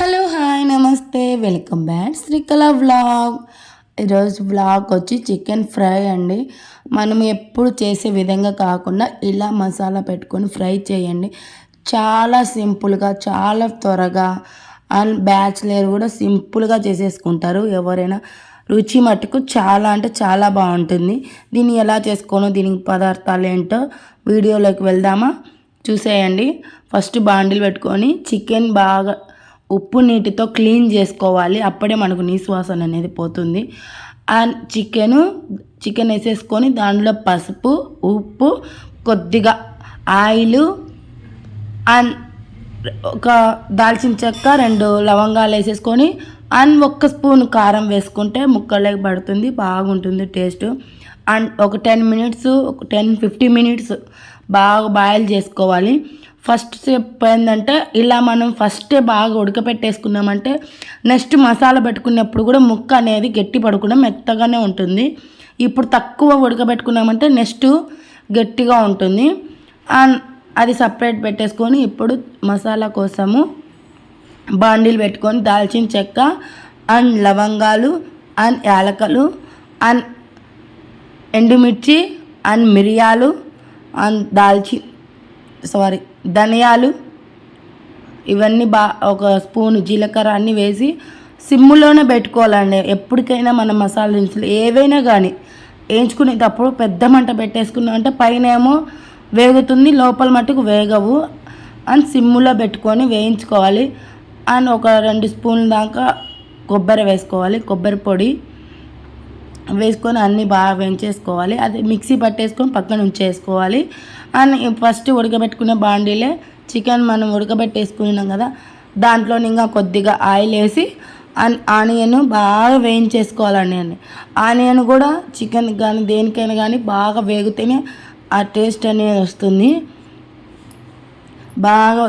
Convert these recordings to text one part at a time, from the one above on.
Hello hi నమస్తే. Welcome back Srikala vlog. ఈరోజు vlog వచ్చి చికెన్ ఫ్రై అండి. మనం ఎప్పుడు చేసే విధంగా కాకుండా ఇలా మసాలా పెట్టుకొని ఫ్రై చేయండి. చాలా సింపుల్గా చాలా త్వరగా. అండ్ బ్యాచ్లర్ కూడా సింపుల్గా చేసేసుకుంటారు. ఎవరైనా రుచి మట్టుకు చాలా అంటే చాలా బాగుంటుంది. దీన్ని ఎలా చేసుకోనో దీనికి పదార్థాలు ఏంటో వీడియోలోకి వెళ్దామా? చూసేయండి. ఫస్ట్ బాండిల్ పెట్టుకొని చికెన్ బాగా ఉప్పు నీటితో క్లీన్ చేసుకోవాలి. అప్పుడే మనకు నీసువాసన అనేది పోతుంది. అండ్ చికెను చికెన్ వేసేసుకొని దాంట్లో పసుపు ఉప్పు కొద్దిగా ఆయిల్ అండ్ ఒక దాల్చిన చెక్క రెండు లవంగాలు వేసేసుకొని అండ్ ఒక్క స్పూన్ కారం వేసుకుంటే ముక్కలకి పడుతుంది బాగుంటుంది టేస్ట్. అండ్ ఒక టెన్ మినిట్స్ ఒక టెన్ ఫిఫ్టీ మినిట్స్ బాగా బాయిల్ చేసుకోవాలి. ఫస్ట్ స్టెప్ ఏంటంటే ఇలా మనం ఫస్టే బాగా ఉడకపెట్టేసుకున్నామంటే నెక్స్ట్ మసాలా పెట్టుకున్నప్పుడు కూడా ముక్క అనేది గట్టి పడకుండా మెత్తగానే ఉంటుంది. ఇప్పుడు తక్కువ ఉడకబెట్టుకున్నామంటే నెక్స్ట్ గట్టిగా ఉంటుంది. అండ్ అది సపరేట్ పెట్టేసుకొని ఇప్పుడు మసాలా కోసము బాండీలు పెట్టుకొని దాల్చిన చెక్క అండ్ లవంగాలు అండ్ యాలకలు అండ్ ఎండుమిర్చి అండ్ మిరియాలు అండ్ దాల్చి సారీ ధనియాలు. ఇవన్నీ బా ఒక స్పూన్ జీలకర్ర అన్నీ వేసి సిమ్ములోనే పెట్టుకోవాలండి. ఎప్పటికైనా మన మసాలా దినుసులు ఏవైనా కానీ వేయించుకునేటప్పుడు పెద్ద మంట పెట్టేసుకున్నామంటే పైన ఏమో వేగుతుంది లోపల మట్టుకు వేగవు. అండ్ సిమ్ములో పెట్టుకొని వేయించుకోవాలి. అండ్ ఒక రెండు స్పూన్ల దాకా కొబ్బరి వేసుకోవాలి కొబ్బరి పొడి. వేసుకొని అన్నీ బాగా వేయించేసుకోవాలి. అది మిక్సీ పట్టేసుకొని పక్కన ఉంచేసుకోవాలి. అండ్ ఫస్ట్ ఉడకబెట్టుకునే బాండీలే చికెన్ మనం ఉడకబెట్టేసుకున్నాం కదా దాంట్లో ఇంకా కొద్దిగా ఆయిల్ వేసి ఆనియన్ బాగా వేయించేసుకోవాలండి అండి ఆనియన్ కూడా చికెన్ కానీ దేనికైనా కానీ బాగా వేగితేనే ఆ టేస్ట్ అనేది వస్తుంది. బాగా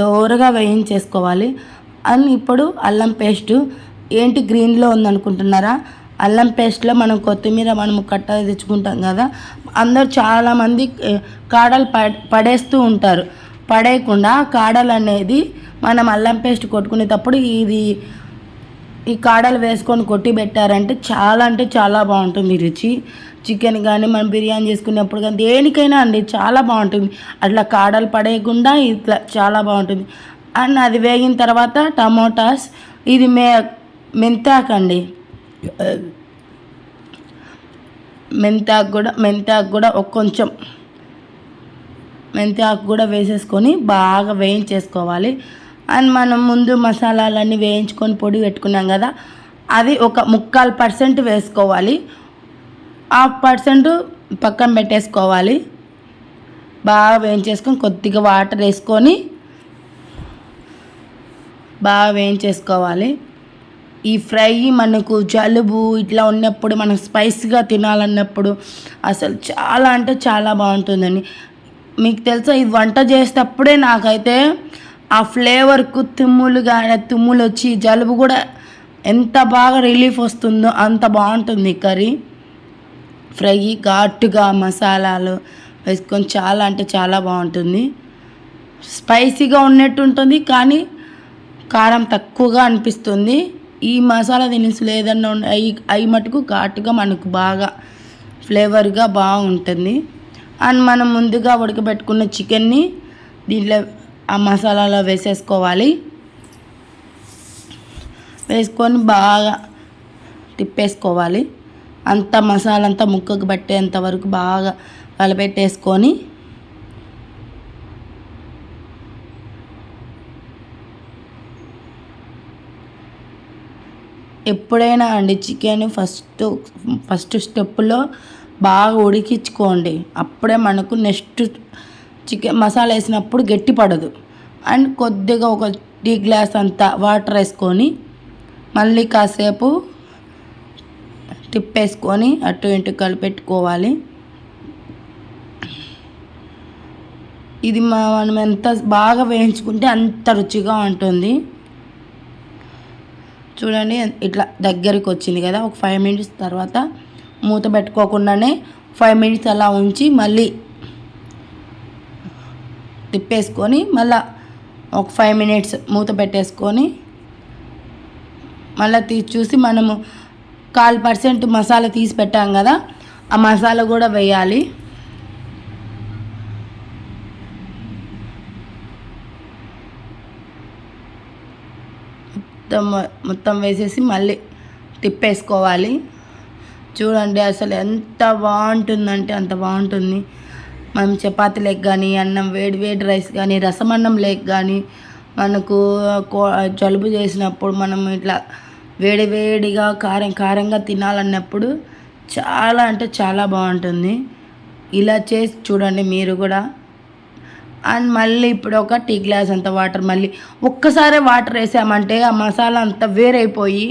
దోరగా వేయించేసుకోవాలి. అండ్ ఇప్పుడు అల్లం పేస్టు ఏంటి గ్రీన్లో ఉందనుకుంటున్నారా? అల్లం పేస్ట్లో మనం కొత్తిమీర మనం కట్ట తెచ్చుకుంటాం కదా. అందరు చాలామంది కాడలు పడేస్తూ ఉంటారు. పడేయకుండా కాడలు అనేది మనం అల్లం పేస్ట్ కొట్టుకునేటప్పుడు ఇది ఈ కాడలు వేసుకొని కొట్టి పెట్టారంటే చాలా అంటే చాలా బాగుంటుంది రుచి. చికెన్ కానీ మనం బిర్యానీ చేసుకునేప్పుడు కానీ దేనికైనా అండి చాలా బాగుంటుంది. అట్లా కాడలు పడేయకుండా ఇట్లా చాలా బాగుంటుంది. అండ్ అది వేగిన తర్వాత టమోటాస్ ఇది మే మెంతాకండి. మెంతాకు కూడా మెంతాకు కూడా ఒక కొంచెం మెంతాకు కూడా వేసేసుకొని బాగా వేయించేసుకోవాలి. అండ్ మనం ముందు మసాలాలన్నీ వేయించుకొని పొడి పెట్టుకున్నాం కదా అది ఒక ముక్కాలు పర్సెంట్ వేసుకోవాలి. హాఫ్ పర్సెంట్ పక్కన పెట్టేసుకోవాలి. బాగా వేయించేసుకొని కొద్దిగా వాటర్ వేసుకొని బాగా వేయించేసుకోవాలి. ఈ ఫ్రై మనకు జలుబు ఇట్లా ఉన్నప్పుడు మనం స్పైస్గా తినాలన్నప్పుడు అసలు చాలా అంటే చాలా బాగుంటుందండి. మీకు తెలుసా ఇది వంట చేసేటప్పుడే నాకైతే ఆ ఫ్లేవర్కు తుమ్ములు కానీ తుమ్ములు వచ్చి జలుబు కూడా ఎంత బాగా రిలీఫ్ వస్తుందో అంత బాగుంటుంది కర్రీ. ఫ్రై ఘాటుగా మసాలాలు వేసుకొని చాలా అంటే చాలా బాగుంటుంది. స్పైసీగా ఉన్నట్టు ఉంటుంది కానీ కారం తక్కువగా అనిపిస్తుంది. ఈ మసాలా దినుసులు ఏదన్నా అవి అవి మటుకు ఘాటుగా మనకు బాగా ఫ్లేవర్గా బాగుంటుంది. అండ్ మనం ముందుగా ఉడకబెట్టుకున్న చికెన్ని దీంట్లో ఆ మసాలాలో వేసేసుకోవాలి. వేసుకొని బాగా తిప్పేసుకోవాలి. అంత మసాలా అంతా ముక్కకు పట్టేంత వరకు బాగా కలపెట్టేసుకొని ఎప్పుడైనా అండి చికెన్ ఫస్ట్ ఫస్ట్ స్టెప్లో బాగా ఉడికించుకోండి. అప్పుడే మనకు నెక్స్ట్ చికెన్ మసాలా వేసినప్పుడు గట్టి పడదు. అండ్ కొద్దిగా ఒక టీ గ్లాస్ అంతా వాటర్ వేసుకొని మళ్ళీ కాసేపు తిప్పేసుకొని అటు ఇటు కలిపెట్టుకోవాలి. ఇది మనం ఎంత బాగా వేయించుకుంటే అంత రుచిగా ఉంటుంది. చూడండి ఇట్లా దగ్గరికి వచ్చింది కదా ఒక ఫైవ్ మినిట్స్ తర్వాత మూత పెట్టుకోకుండానే ఫైవ్ మినిట్స్ అలా ఉంచి మళ్ళీ తిప్పేసుకొని మళ్ళీ ఒక ఫైవ్ మినిట్స్ మూత పెట్టేసుకొని మళ్ళీ తీసి చూసి మనము కాల్ పర్సెంట్ మసాలా తీసి పెట్టాం కదా ఆ మసాలా కూడా వేయాలి. మొత్తం మొత్తం వేసేసి మళ్ళీ తిప్పేసుకోవాలి. చూడండి అసలు ఎంత బాగుంటుందంటే అంత బాగుంటుంది. మనం చపాతి లేక్ కానీ అన్నం వేడి వేడి రైస్ కానీ రసం అన్నం లేక్ కానీ మనకు జలుబు చేసినప్పుడు మనం ఇట్లా వేడి వేడిగా కారం కారంగా తినాలన్నప్పుడు చాలా అంటే చాలా బాగుంటుంది. ఇలా చేసి చూడండి మీరు కూడా. అండ్ మళ్ళీ ఇప్పుడు ఒక టీ గ్లాస్ అంత వాటర్ మళ్ళీ ఒక్కసారే వాటర్ వేసామంటే ఆ మసాలా అంత వేరైపోయి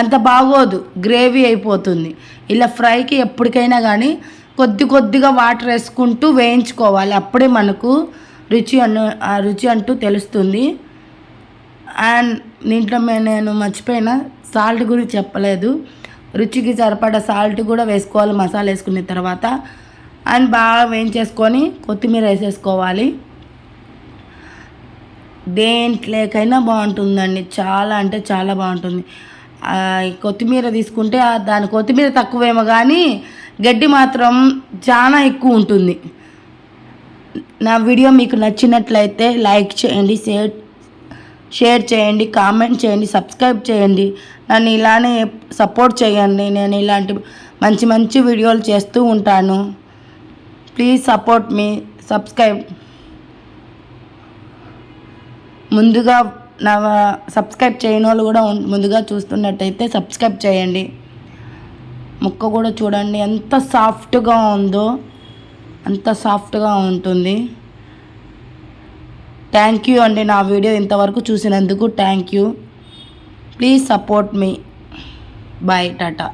అంత బాగోదు గ్రేవీ అయిపోతుంది. ఇలా ఫ్రైకి ఎప్పటికైనా కానీ కొద్ది కొద్దిగా వాటర్ వేసుకుంటూ వేయించుకోవాలి. అప్పుడే మనకు రుచి అను ఆ రుచి అంటూ తెలుస్తుంది. అండ్ దీంట్లో నేను మర్చిపోయిన సాల్ట్ గురించి చెప్పలేదు. రుచికి సరిపడా సాల్ట్ కూడా వేసుకోవాలి మసాలా వేసుకున్న తర్వాత. అండ్ బాగా వేయించేసుకొని కొత్తిమీర వేసేసుకోవాలి. దేంట్లోకైనా బాగుంటుందండి. చాలా అంటే చాలా బాగుంటుంది. కొత్తిమీర తీసుకుంటే దాని కొత్తిమీర తక్కువేమో కానీ గడ్డి మాత్రం చాలా ఎక్కువ ఉంటుంది. నా వీడియో మీకు నచ్చినట్లయితే లైక్ చేయండి షేర్ షేర్ చేయండి కామెంట్ చేయండి సబ్స్క్రైబ్ చేయండి. నన్ను ఇలానే సపోర్ట్ చేయండి. నేను ఇలాంటి మంచి మంచి వీడియోలు చేస్తూ ఉంటాను. Please support me subscribe. ముందుగా నా సబ్స్క్రైబ్ చేయని వాళ్ళు కూడా ముందుగా చూస్తున్నట్టయితే సబ్స్క్రైబ్ చేయండి. ముక్క కూడా చూడండి ఎంత సాఫ్ట్గా ఉందో అంత సాఫ్ట్గా ఉంటుంది. థ్యాంక్ యూ అండి నా వీడియో ఇంతవరకు చూసినందుకు thank you. Please support me. Bye tata.